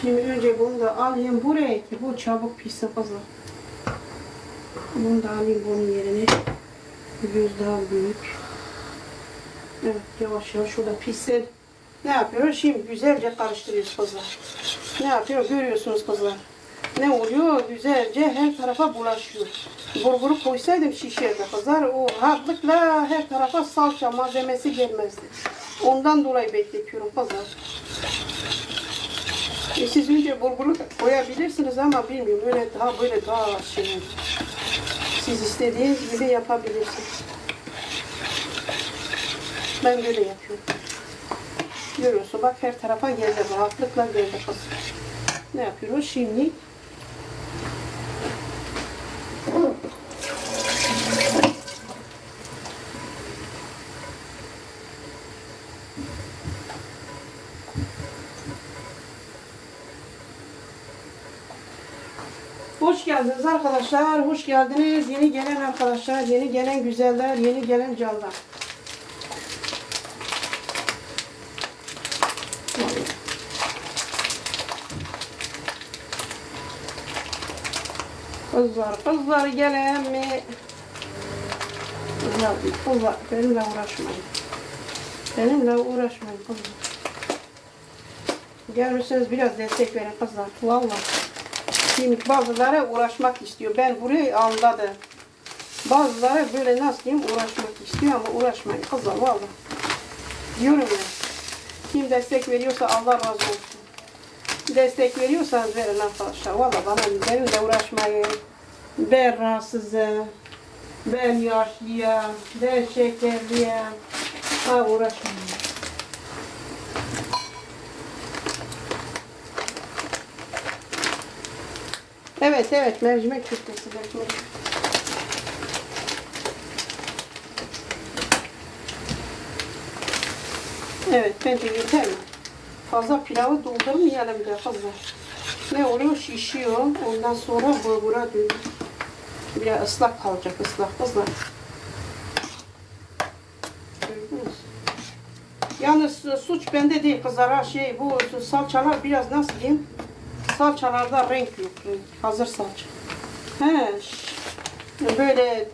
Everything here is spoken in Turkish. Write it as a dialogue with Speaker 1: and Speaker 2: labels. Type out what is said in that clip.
Speaker 1: Şimdi önce bunu da alayım buraya ki bu çabuk pişsin kızlar. Bunu da alayım bunun yerine. Göz daha büyük. Evet yavaş yavaş şurada pişsin. Ne yapıyoruz? Şimdi güzelce karıştırıyoruz kızlar. Ne yapıyor? Görüyorsunuz kızlar. Ne oluyor? Güzelce her tarafa bulaşıyor. Bulguru koysaydım şişerdi kızlar. O rahatlıkla her tarafa salça malzemesi gelmezdi. Ondan dolayı bekletiyorum kızlar. Siz önce bulguru koyabilirsiniz ama bilmiyorum. Öyle daha böyle daha şey. Siz istediğiniz gibi yapabilirsiniz. Ben böyle yapıyorum. Görüyorsun bak her tarafa geldi. Rahatlıkla geldi kız. Ne yapıyoruz şimdi? Hoş geldiniz arkadaşlar. Hoş geldiniz. Yeni gelen arkadaşlar, yeni gelen güzeller, yeni gelen canlar. Kızlar, kızlar gelen mi? Kızlar, kızlar benimle uğraşmayın. Benimle uğraşmayın kızlar. Gelmişsiniz biraz destek verin kızlar. Vallahi. Şimdi bazıları uğraşmak istiyor. Ben burayı anladım. Bazıları böyle nasıl diyeyim uğraşmak istiyor ama uğraşmayın kızlar vallahi. Diyorum ya. Kim destek veriyorsa Allah razı olsun. Destek veriyorsanız verin arkadaşlar. Vallahi bana benimle uğraşmayın. Ben rahatsızım. Ben yaşlıyım. Ben şekerliyim. Ha uğraşmayın. Evet evet mercimek köftesi mercimek. Evet bence yeter mi? Fazla pilavı doldurmayalım da fazla. Ne oluyor şişiyor ondan sonra bulgura dönüyor. Biraz ıslak kalacak ıslak. Gördünüz. Yalnız suç bende değil kızlar şey bu salçalar biraz nasıl diyeyim? Salçalarda renk yok. Hazır salça. He. Böyle